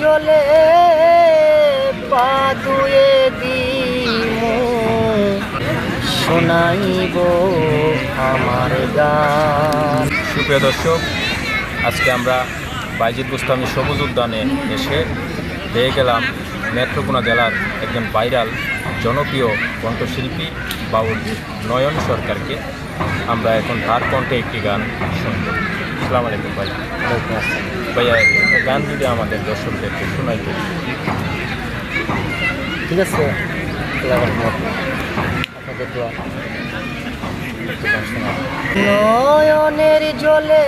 জলে পা ধুয়ে দিমু। শোনাইব আমার গান। সুপ্রিয় দর্শক আজকে আমরা বাইজিদ গোস্বামী সবুজ উদ্যানে এসে পেয়ে গেলাম নেত্রকোনা জেলার একজন ভাইরাল জনপ্রিয় কণ্ঠশিল্পী বাউল নয়ন সরকারকে আমরা এখন তার কণ্ঠে একটি গান শুনব। সালাম আলাইকুম ভাই। ভাইয়া গান যদি আমাদের দর্শকদেরকে শোনাইতে। ঠিক আছে। আপনাদের দোয়া। নয়নের জলে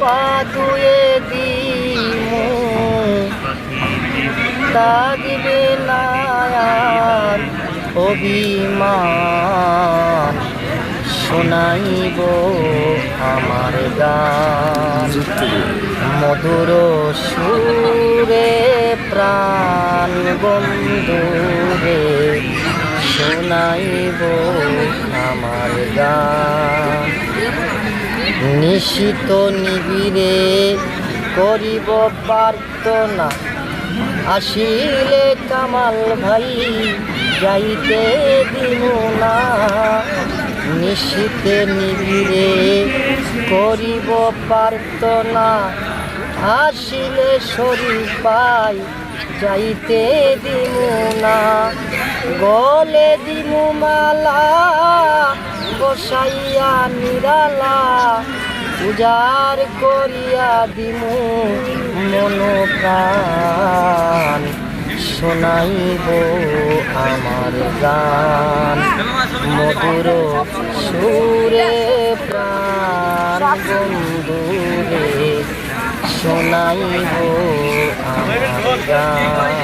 পা ধুয়ে দিমু। তাগবে না আর অভিমান শোনাইব আমার গান। মধুর সুরে প্রাণ বন্ধুরে শোনাইব আমার গান। নিশিত নিবিড়ে করিব প্রার্থনা, আসিলে কামাল ভাই, যাইতে দিমু না। নিশীতে নিবিড়ে করিব প্রার্থনা আসিলে শরীর পাই, যাইতে দিমু না। গলে দিমু মালা, বসাইয়া নিরালা। উজার করিয়া দিমু মন শোনাইব আমার গান। মধুর সুরে প্রাণ বন্ধুরে শোনাইব আমার গান